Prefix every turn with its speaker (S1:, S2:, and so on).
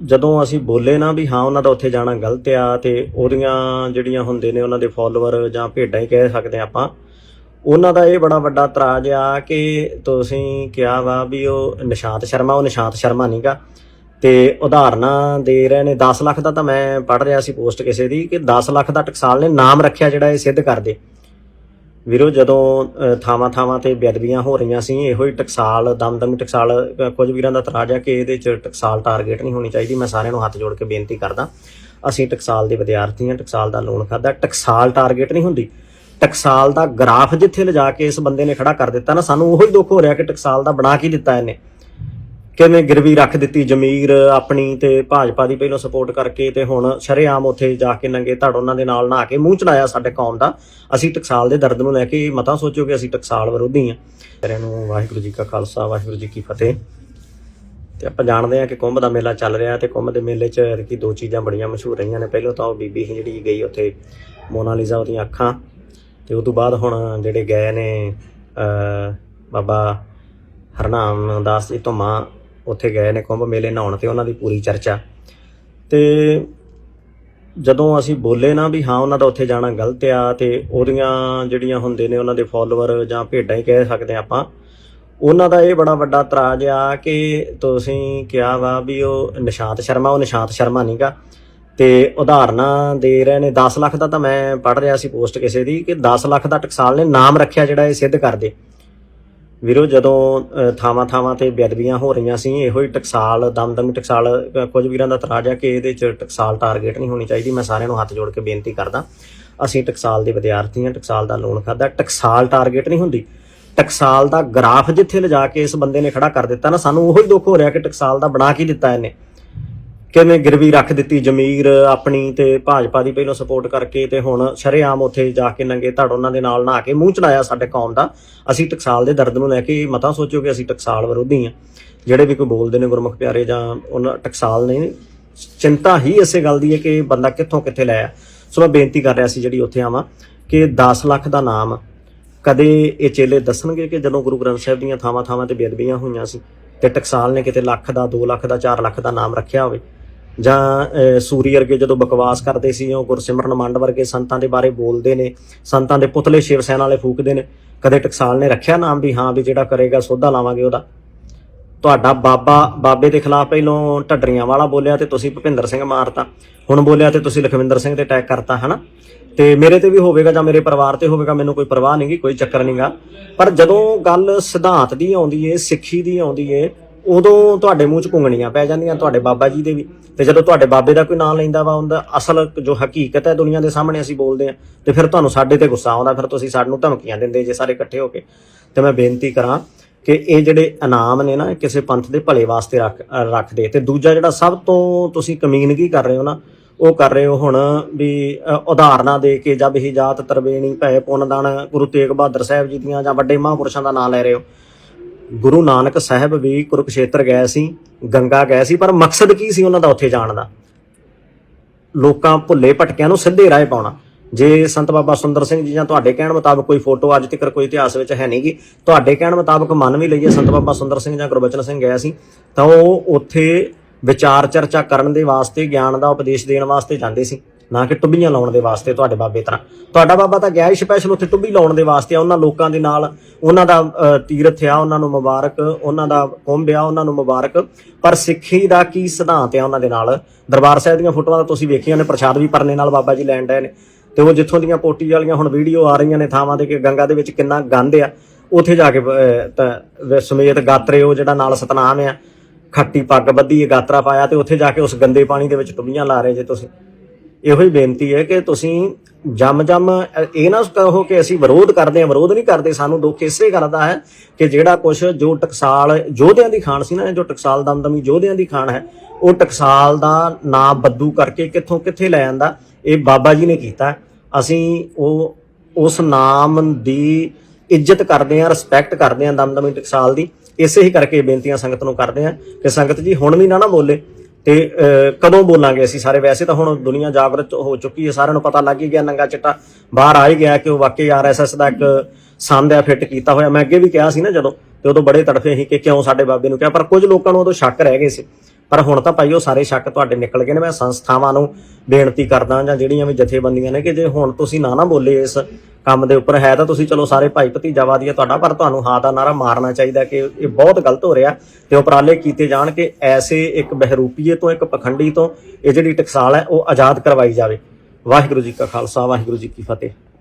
S1: ਜਦੋਂ ਅਸੀਂ ਬੋਲੇ ਨਾ ਵੀ ਹਾਂ, ਉਹਨਾਂ ਦਾ ਉੱਥੇ ਜਾਣਾ ਗਲਤ ਆ ਤੇ ਉਹਦੀਆਂ ਜਿਹੜੀਆਂ ਹੁੰਦੇ ਨੇ ਉਹਨਾਂ ਦੇ ਫਾਲੋਅਰ ਜਾਂ ਭੇਡਾਂ ਹੀ ਕਹਿ ਸਕਦੇ ਆ ਆਪਾਂ, ਉਹਨਾਂ ਦਾ ਇਹ ਬੜਾ ਵੱਡਾ ਤਰਾਜ ਆ ਕਿ ਤੁਸੀਂ ਕਿਹਾ ਵਾ ਵੀ ਉਹ ਨਿਸ਼ਾਂਤ ਸ਼ਰਮਾ, ਉਹ ਨਿਸ਼ਾਂਤ ਸ਼ਰਮਾ ਨਹੀਂਗਾ ਤੇ ਉਦਾਹਰਨਾਂ ਦੇ ਰਹੇ ਨੇ 10 ਲੱਖ ਦਾ ਤਾਂ ਮੈਂ ਪੜ ਰਿਹਾ ਸੀ ਪੋਸਟ ਕਿਸੇ ਦੀ ਕਿ 10 ਲੱਖ ਦਾ ਟਕਸਾਲ ਨੇ ਨਾਮ ਰੱਖਿਆ ਜਿਹੜਾ ਇਹ ਸਿੱਧ ਕਰਦੇ ਵੀਰੋ, ਜਦੋਂ ਥਾਵਾਂ ਥਾਵਾਂ ਤੇ ਬੇਅਦਬੀਆਂ ਹੋ ਰਹੀਆਂ ਸੀ, ਇਹੋ ਹੀ ਟਕਸਾਲ, ਦਮਦਮ ਟਕਸਾਲ ਕੁਝ ਵੀਰਾਂ ਦਾ ਇਤਰਾਜ਼ ਹੈ ਕਿ ਇਹਦੇ ਚ ਟਕਸਾਲ ਟਾਰਗੇਟ ਨਹੀਂ ਹੋਣੀ ਚਾਹੀਦੀ। ਮੈਂ ਸਾਰਿਆਂ ਨੂੰ ਹੱਥ ਜੋੜ ਕੇ ਬੇਨਤੀ ਕਰਦਾ, ਅਸੀਂ ਟਕਸਾਲ ਦੇ ਵਿਦਿਆਰਥੀ ਹਾਂ, ਟਕਸਾਲ ਦਾ ਲੋਨ ਖਾਦਾ ਟਕਸਾਲ ਟਾਰਗੇਟ ਨਹੀਂ ਹੁੰਦੀ। ਟਕਸਾਲ ਦਾ ਗ੍ਰਾਫ ਜਿੱਥੇ ਲਿਜਾ ਕੇ ਇਸ ਬੰਦੇ ਨੇ ਖੜਾ ਕਰ ਦਿੱਤਾ ਨਾ, ਸਾਨੂੰ ਉਹੀ ਦੁੱਖ ਹੋ ਰਿਹਾ ਕਿ ਟਕਸਾਲ ਦਾ ਬਣਾ ਕੇ ਦਿੱਤਾ ਇਹਨੇ। ਕਿਵੇਂ ਗਿਰਵੀ ਰੱਖ ਦਿੱਤੀ ਜ਼ਮੀਰ ਆਪਣੀ ਤੇ ਭਾਜਪਾ ਦੀ ਪਹਿਲਾਂ ਸਪੋਰਟ ਕਰਕੇ ਤੇ ਹੁਣ ਸ਼ਰੇਆਮ ਉੱਥੇ ਜਾ ਕੇ ਨੰਗੇ ਧੜ ਉਹਨਾਂ ਦੇ ਨਾਲ ਨਹਾ ਕੇ ਮੂੰਹ ਚੜਾਇਆ ਸਾਡੇ ਕੌਮ ਦਾ। ਅਸੀਂ ਟਕਸਾਲ ਦੇ ਦਰਦ ਨੂੰ ਲੈ ਕੇ ਮਤਾ ਸੋਚੋ ਕਿ ਅਸੀਂ ਟਕਸਾਲ ਵਿਰੋਧੀ ਹਾਂ। ਸਾਰਿਆਂ ਨੂੰ ਵਾਹਿਗੁਰੂ ਜੀ ਕਾ ਖਾਲਸਾ, ਵਾਹਿਗੁਰੂ ਜੀ ਕੀ ਫਤਿਹ। ਤੇ ਆਪਾਂ ਜਾਣਦੇ ਹਾਂ ਕਿ ਕੁੰਭ ਦਾ ਮੇਲਾ ਚੱਲ ਰਿਹਾ ਤੇ ਕੁੰਭ ਦੇ ਮੇਲੇ 'ਚ ਕਿ ਦੋ ਚੀਜ਼ਾਂ ਬੜੀਆਂ ਮਸ਼ਹੂਰ ਰਹੀਆਂ ਨੇ। ਪਹਿਲਾਂ ਤਾਂ ਉਹ ਬੀਬੀ ਸੀ ਜਿਹੜੀ ਗਈ ਉੱਥੇ ਮੋਨਾਲੀਜ਼ਾ ਉਹਦੀਆਂ ਅੱਖਾਂ ਤੇ ਉਸ ਤੋਂ ਬਾਅਦ ਹੁਣ ਜਿਹੜੇ ਗਏ ਨੇ ਬਾਬਾ ਹਰਨਾਮ ਦਾਸ ਜੀ ਧੁਮਾ ਉੱਥੇ ਗਏ ਨੇ ਕੁੰਭ ਮੇਲੇ ਨਹਾਉਣ ਤੇ ਉਹਨਾਂ ਦੀ ਪੂਰੀ ਚਰਚਾ। ਤੇ ਜਦੋਂ ਅਸੀਂ ਬੋਲੇ ਨਾ ਵੀ ਹਾਂ, ਉਹਨਾਂ ਦਾ ਉੱਥੇ ਜਾਣਾ ਗਲਤ ਆ ਤੇ ਉਹਦੀਆਂ ਜਿਹੜੀਆਂ ਹੁੰਦੇ ਨੇ ਉਹਨਾਂ ਦੇ ਫਾਲੋਅਰ ਜਾਂ ਭੇਡਾਂ ਹੀ ਕਹਿ ਸਕਦੇ ਆ ਆਪਾਂ, ਉਹਨਾਂ ਦਾ ਇਹ ਬੜਾ ਵੱਡਾ ਤਰਾਜ ਆ ਕਿ ਤੁਸੀਂ ਕਿਹਾ ਵਾ ਵੀ ਉਹ ਨਿਸ਼ਾਂਤ ਸ਼ਰਮਾ, ਉਹ ਨਿਸ਼ਾਂਤ ਸ਼ਰਮਾ ਨਹੀਂਗਾ ਤੇ ਉਦਾਹਰਨਾਂ ਦੇ ਰਹੇ ਨੇ 10 ਲੱਖ ਦਾ ਤਾਂ ਮੈਂ ਪੜ ਰਿਹਾ ਸੀ ਪੋਸਟ ਕਿਸੇ ਦੀ ਕਿ 10 ਲੱਖ ਦਾ ਟਕਸਾਲ ਨੇ ਨਾਮ ਰੱਖਿਆ ਜਿਹੜਾ ਇਹ ਸਿੱਧ ਕਰਦੇ ਵੀਰੋ, ਜਦੋਂ ਥਾਵਾਂ ਥਾਵਾਂ ਤੇ ਬੇਅਦਬੀਆਂ ਹੋ ਰਹੀਆਂ ਸੀ, ਇਹੋ ਹੀ ਟਕਸਾਲ, ਦਮਦਮ ਟਕਸਾਲ ਕੁਝ ਵੀਰਾਂ ਦਾ ਇਤਰਾਜ਼ ਹੈ ਕਿ ਇਹਦੇ ਚ ਟਕਸਾਲ ਟਾਰਗੇਟ ਨਹੀਂ ਹੋਣੀ ਚਾਹੀਦੀ, ਮੈਂ ਸਾਰਿਆਂ ਨੂੰ ਹੱਥ ਜੋੜ ਕੇ ਬੇਨਤੀ ਕਰਦਾ। ਅਸੀਂ ਟਕਸਾਲ ਦੇ ਵਿਦਿਆਰਥੀ ਹਾਂ, ਟਕਸਾਲ ਦਾ ਲੋਨ ਖਾਦਾ। ਟਕਸਾਲ ਟਾਰਗੇਟ ਨਹੀਂ ਹੁੰਦੀ। ਟਕਸਾਲ ਦਾ ਗ੍ਰਾਫ ਜਿੱਥੇ ਲਿਜਾ ਕੇ ਇਸ ਬੰਦੇ ਨੇ ਖੜਾ ਕਰ ਦਿੱਤਾ ਨਾ, ਸਾਨੂੰ ਉਹੀ ਦੁੱਖ ਹੋ ਰਿਹਾ ਕਿ ਟਕਸਾਲ ਦਾ ਬਣਾ ਕੇ ਦਿੱਤਾ ਇਹਨੇ। ਕਿਵੇਂ ਗਿਰਵੀ ਰੱਖ ਦਿੱਤੀ ਜ਼ਮੀਰ ਆਪਣੀ ਤੇ ਭਾਜਪਾ ਦੀ ਪਹਿਲਾਂ ਸਪੋਰਟ ਕਰਕੇ ਤੇ ਹੁਣ ਸ਼ਰੇਆਮ ਉੱਥੇ ਜਾ ਕੇ ਨੰਗੇ ਧੜ ਉਹਨਾਂ ਦੇ ਨਾਲ ਨਹਾ ਕੇ ਮੂੰਹ ਚੜਾਇਆ ਸਾਡੇ ਕੌਮ ਦਾ। ਅਸੀਂ ਟਕਸਾਲ ਦੇ ਦਰਦ ਨੂੰ ਲੈ ਕੇ ਮਤਾ ਸੋਚੋ ਕਿ ਅਸੀਂ ਟਕਸਾਲ ਵਿਰੋਧੀ ਹਾਂ। ਜਿਹੜੇ ਵੀ ਕੋਈ ਬੋਲਦੇ ਨੇ ਗੁਰਮੁਖ ਪਿਆਰੇ ਜਾਂ ਉਹਨਾਂ ਟਕਸਾਲ ਨੇ, ਚਿੰਤਾ ਹੀ ਇਸੇ ਗੱਲ ਦੀ ਹੈ ਕਿ ਬੰਦਾ ਕਿੱਥੋਂ ਕਿੱਥੇ ਲੈ ਆ। ਸੋ ਮੈਂ ਬੇਨਤੀ ਕਰ ਰਿਹਾ ਸੀ ਜਿਹੜੀ ਉੱਥੇ ਆਵਾਂ ਕਿ 10 ਲੱਖ ਦਾ ਨਾਮ ਕਦੇ ਇਹ ਚੇਲੇ ਦੱਸਣਗੇ ਕਿ ਜਦੋਂ ਗੁਰੂ ਗ੍ਰੰਥ ਸਾਹਿਬ ਦੀਆਂ ਥਾਵਾਂ ਥਾਵਾਂ ਤੇ ਬੇਅਦਬੀਆਂ ਹੋਈਆਂ ਸੀ ਤੇ ਟਕਸਾਲ ਨੇ ਕਿਤੇ ਲੱਖ ਦਾ 2 ਲੱਖ ਦਾ 4 ਲੱਖ ਦਾ ਨਾਮ ਰੱਖਿਆ ਹੋਵੇ। ਜਾਂ ਸੂਰੀ ਵਰਗੇ ਜਦੋਂ ਬਕਵਾਸ ਕਰਦੇ ਸੀ, ਉਹ ਗੁਰਸਿਮਰਨ ਮੰਡ ਵਰਗੇ ਸੰਤਾਂ ਦੇ ਬਾਰੇ ਬੋਲਦੇ ਨੇ, ਸੰਤਾਂ ਦੇ ਪੁਤਲੇ ਸ਼ਿਵ ਸੈਨਾ ਵਾਲੇ ਫੂਕਦੇ ਨੇ। ਕਦੇ ਟਕਸਾਲ ਨੇ ਰੱਖਿਆ ਨਾਮ ਵੀ, ਹਾਂ ਵੀ ਜਿਹੜਾ ਕਰੇਗਾ ਸੋਧਾ ਲਾਵਾਂਗੇ ਉਹਦਾ। ਤੁਹਾਡਾ ਬਾਬਾ, ਬਾਬੇ ਦੇ ਖਿਲਾਫ ਪਹਿਲੋਂ ਢੱਡਰੀਆਂ ਵਾਲਾ ਬੋਲਿਆ ਤੇ ਤੁਸੀਂ ਭੁਪਿੰਦਰ ਸਿੰਘ ਮਾਰਤਾ। ਹੁਣ ਬੋਲਿਆ ਤੇ ਤੁਸੀਂ ਲਖਵਿੰਦਰ ਸਿੰਘ ਤੇ ਅਟੈਕ ਕਰਤਾ, ਹਨਾ? ਤੇ ਮੇਰੇ ਤੇ ਵੀ ਹੋਵੇਗਾ ਜਾਂ ਮੇਰੇ ਪਰਿਵਾਰ ਤੇ ਹੋਵੇਗਾ, ਮੈਨੂੰ ਕੋਈ ਪਰਵਾਹ ਨਹੀਂਗੀ ਕੋਈ ਚੱਕਰ ਨਹੀਂਗਾ ਪਰ ਜਦੋਂ ਗੱਲ ਸਿਧਾਂਤ ਦੀ ਆਉਂਦੀ ਏ, ਸਿੱਖੀ ਦੀ ਆਉਂਦੀ ਏ, ਉਦੋਂ ਤੁਹਾਡੇ ਮੂੰਹ 'ਚ ਘੁੰਗਣੀਆਂ ਪੈ ਜਾਂਦੀਆਂ, ਤੁਹਾਡੇ ਬਾਬਾ ਜੀ ਦੇ ਵੀ। ਤੇ ਜਦੋਂ ਤੁਹਾਡੇ ਬਾਬੇ ਦਾ ਕੋਈ ਨਾਂ ਲੈਂਦਾ ਵਾ ਉਹਦਾ ਅਸਲ ਜੋ ਹਕੀਕਤ ਹੈ ਦੁਨੀਆ ਦੇ ਸਾਹਮਣੇ ਅਸੀਂ ਬੋਲਦੇ ਆ ਤੇ ਫਿਰ ਤੁਹਾਨੂੰ ਸਾਡੇ ਤੇ ਗੁੱਸਾ ਆਉਂਦਾ, ਫਿਰ ਤੁਸੀਂ ਸਾਨੂੰ ਧਮਕੀਆਂ ਦਿੰਦੇ ਜੇ ਸਾਰੇ ਇਕੱਠੇ ਹੋ ਕੇ। ਤੇ ਮੈਂ ਬੇਨਤੀ ਕਰਾਂ ਕਿ ਇਹ ਜਿਹੜੇ ਇਨਾਮ ਨੇ ਨਾ ਕਿਸੇ ਪੰਥ ਦੇ ਭਲੇ ਵਾਸਤੇ ਰੱਖ, ਰੱਖਦੇ। ਤੇ ਦੂਜਾ ਜਿਹੜਾ ਸਭ ਤੋਂ ਤੁਸੀਂ ਕਮੀਨਗੀ ਕਰ ਰਹੇ ਹੋ ਨਾ, ਉਹ ਕਰ ਰਹੇ ਹੋ ਹੁਣ ਵੀ ਉਦਾਹਰਨਾਂ ਦੇ ਕੇ ਜਬ ਹੀ ਜਾਤ ਤਰਵੇਣੀ ਭੈ ਪੁੰਨਦਾਨ ਗੁਰੂ ਤੇਗ ਬਹਾਦਰ ਸਾਹਿਬ ਜੀ ਦੀਆਂ ਜਾਂ ਵੱਡੇ ਮਹਾਂਪੁਰਸ਼ਾਂ ਦਾ ਨਾਮ ਲੈ ਰਹੇ ਹੋ। ਗੁਰੂ ਨਾਨਕ ਸਾਹਿਬ ਵੀ ਕੁਰਕਸ਼ੇਤਰ ਗਏ ਸੀ, ਗੰਗਾ ਗਏ ਸੀ, ਪਰ ਮਕਸਦ ਕੀ ਸੀ ਉਹਨਾਂ ਦਾ ਉੱਥੇ ਜਾਣ ਦਾ? ਲੋਕਾਂ ਭੁੱਲੇ ਭਟਕਿਆਂ ਨੂੰ ਸਿੱਧੇ ਰਾਹ ਪਾਉਣਾ। ਜੇ ਸੰਤ ਬਾਬਾ ਸੁੰਦਰ ਸਿੰਘ ਜੀ ਜਾਂ ਤੁਹਾਡੇ ਕਹਿਣ ਮੁਤਾਬਕ ਕੋਈ ਫੋਟੋ ਅੱਜ ਤੱਕ ਕੋਈ ਇਤਿਹਾਸ ਵਿੱਚ ਹੈ ਨਹੀਂਗੀ, ਤੁਹਾਡੇ ਕਹਿਣ ਮੁਤਾਬਕ ਮੰਨ ਵੀ ਲਈਏ ਸੰਤ ਬਾਬਾ ਸੁੰਦਰ ਸਿੰਘ ਜਾਂ ਗੁਰਬਚਨ ਸਿੰਘ ਗਿਆ ਸੀ, ਤਾਂ ਉਹ ਉੱਥੇ ਵਿਚਾਰ ਚਰਚਾ ਕਰਨ ਦੇ ਵਾਸਤੇ, ਗਿਆਨ ਦਾ ਉਪਦੇਸ਼ ਦੇਣ ਵਾਸਤੇ ਜਾਂਦੇ ਸੀ। ਨਾ ਕਿ ਟੁੱਬੀਆਂ ਲਾਉਣ ਦੇ ਵਾਸਤੇ ਤੁਹਾਡੇ ਬਾਬੇ ਤਰ੍ਹਾਂ। ਤੁਹਾਡਾ ਬਾਬਾ ਤਾਂ ਗਿਆ ਹੀ ਸਪੈਸ਼ਲ ਉੱਥੇ ਟੁੱਬੀ ਲਾਉਣ ਦੇ ਵਾਸਤੇ ਉਹਨਾਂ ਲੋਕਾਂ ਦੇ ਨਾਲ। ਉਹਨਾਂ ਦਾ ਤੀਰਥ ਆ, ਉਹਨਾਂ ਨੂੰ ਮੁਬਾਰਕ। ਉਹਨਾਂ ਦਾ ਕੁੰਭ ਆ, ਉਹਨਾਂ ਨੂੰ ਮੁਬਾਰਕ। ਪਰ ਸਿੱਖੀ ਦਾ ਕੀ ਸਿਧਾਂਤ ਆ ਉਹਨਾਂ ਦੇ ਨਾਲ? ਦਰਬਾਰ ਸਾਹਿਬ ਦੀਆਂ ਫੋਟੋਆਂ ਤਾਂ ਤੁਸੀਂ ਵੇਖੀਆਂ ਨੇ, ਪ੍ਰਸ਼ਾਦ ਵੀ ਪਰਨੇ ਨਾਲ ਬਾਬਾ ਜੀ ਲੈਣ ਡਏ ਨੇ। ਤੇ ਉਹ ਜਿੱਥੋਂ ਦੀਆਂ ਪੋਟੀ ਵਾਲੀਆਂ ਹੁਣ ਵੀਡੀਓ ਆ ਰਹੀਆਂ ਨੇ ਥਾਵਾਂ ਤੇ ਕਿ ਗੰਗਾ ਦੇ ਵਿੱਚ ਕਿੰਨਾ ਗੰਦ ਆ, ਉੱਥੇ ਜਾ ਕੇ ਸਮੇਤ ਗਾਤਰੇ ਉਹ ਜਿਹੜਾ ਨਾਲ ਸਤਨਾਮ ਆ, ਖੱਟੀ ਪੱਗ ਬੱਧੀ ਗਾਤਰਾ ਪਾਇਆ ਤੇ ਉੱਥੇ ਜਾ ਕੇ ਉਸ ਗੰਦੇ ਪਾਣੀ ਦੇ ਵਿੱਚ ਟੁੱਬੀਆਂ ਲਾ ਰਹੇ ਜੇ ਤੁਸੀਂ। ਇਹੋ ਹੀ ਬੇਨਤੀ ਹੈ ਕਿ ਤੁਸੀਂ ਜਮ ਜਮ ਇਹ ਨਾ ਕਹੋ ਕਿ ਅਸੀਂ ਵਿਰੋਧ ਕਰਦੇ ਹਾਂ, ਵਿਰੋਧ ਨਹੀਂ ਕਰਦੇ, ਸਾਨੂੰ ਦੁੱਖ ਇਸੇ ਗੱਲ ਦਾ ਹੈ ਕਿ ਜਿਹੜਾ ਕੁਝ ਜੋ ਟਕਸਾਲ ਯੋਧਿਆਂ ਦੀ ਖਾਣ ਸੀ ਨਾ ਜੋ ਟਕਸਾਲ ਦਮਦਮੀ ਯੋਧਿਆਂ ਦੀ ਖਾਣ ਹੈ, ਉਹ ਟਕਸਾਲ ਦਾ ਨਾਂ ਬੱਦੂ ਕਰਕੇ ਕਿੱਥੋਂ ਕਿੱਥੇ ਲੈ ਜਾਂਦਾ ਇਹ ਬਾਬਾ ਜੀ ਨੇ ਕੀਤਾ ਅਸੀਂ ਉਹ, ਉਸ ਨਾਮ ਦੀ ਇੱਜ਼ਤ ਕਰਦੇ ਹਾਂ ਰਿਸਪੈਕਟ ਕਰਦੇ ਹਾਂ ਦਮਦਮੀ ਟਕਸਾਲ ਦੀ, ਇਸੇ ਹੀ ਕਰਕੇ ਬੇਨਤੀਆਂ ਸੰਗਤ ਨੂੰ ਕਰਦੇ ਹਾਂ ਕਿ ਸੰਗਤ ਜੀ ਹੁਣ ਵੀ ਨਾ ਨਾ ਬੋਲੇ। ਤੇ ਅਹ, ਕਦੋਂ ਬੋਲਾਂਗੇ ਅਸੀਂ ਸਾਰੇ? ਵੈਸੇ ਤਾਂ ਹੁਣ ਦੁਨੀਆ ਜਾਗਰਤ ਹੋ ਚੁੱਕੀ ਹੈ ਸਾਰਿਆਂ ਨੂੰ ਪਤਾ ਲੱਗ ਹੀ ਗਿਆ ਨੰਗਾ ਚਿੱਟਾ। ਬਾਹਰ ਆ ਹੀ ਗਿਆ ਕਿ ਉਹ ਵਾਕਈ ਆਰਐਸਐਸ ਦਾ ਇੱਕ ਸੰਦ ਹੈ ਫਿੱਟ ਕੀਤਾ ਹੋਇਆ। ਮੈਂ ਅੱਗੇ ਵੀ ਕਿਹਾ ਸੀ ਨਾ ਜਦੋਂ ਤੇ ਉਦੋਂ ਬੜੇ ਤੜਫੇ ਸੀ ਕਿ ਕਿਉਂ ਸਾਡੇ ਬਾਬੇ ਨੂੰ ਕਿਹਾ। ਪਰ ਕੁਝ ਲੋਕਾਂ ਨੂੰ ਉਦੋਂ ਸ਼ੱਕ ਰਹਿ ਗਏ ਸੀ। ਪਰ ਹੁਣ ਤਾਂ ਭਾਈ ਉਹ ਸਾਰੇ ਸ਼ੱਕ ਤੁਹਾਡੇ ਨਿਕਲ ਗਏ ਨੇ, ਮੈਂ ਸੰਸਥਾਵਾਂ ਨੂੰ ਬੇਨਤੀ ਕਰਦਾ ਜਾਂ ਜਿਹੜੀਆਂ ਵੀ ਜਥੇਬੰਦੀਆਂ ਨੇ ਕਿ ਜੇ ਹੁਣ ਤੁਸੀਂ ਨਾ ਨਾ ਬੋਲੇ ਇਸ ਕੰਮ ਦੇ ਉੱਪਰ, ਹੈ ਤਾਂ ਤੁਸੀਂ ਚਲੋ ਸਾਰੇ ਭਾਈ ਭਤੀਜਾਵਾਦੀ ਆ ਤੁਹਾਡਾ, ਪਰ ਤੁਹਾਨੂੰ ਹਾਂ ਦਾ ਨਾਰਾ ਮਾਰਨਾ ਚਾਹੀਦਾ ਕਿ ਇਹ ਬਹੁਤ ਗਲਤ ਹੋ ਰਿਹਾ। ਤੇ ਉਪਰਾਲੇ ਕੀਤੇ ਜਾਣ ਕਿ ਐਸੇ ਇੱਕ ਬਹਿਰੂਪੀਏ ਤੋਂ, ਇੱਕ ਪਖੰਡੀ ਤੋਂ ਇਹ ਜਿਹੜੀ ਟਕਸਾਲ ਹੈ ਉਹ ਆਜ਼ਾਦ ਕਰਵਾਈ ਜਾਵੇ। ਵਾਹਿਗੁਰੂ ਜੀ ਕਾ ਖਾਲਸਾ, ਵਾਹਿਗੁਰੂ ਜੀ ਕੀ ਫਤਿਹ।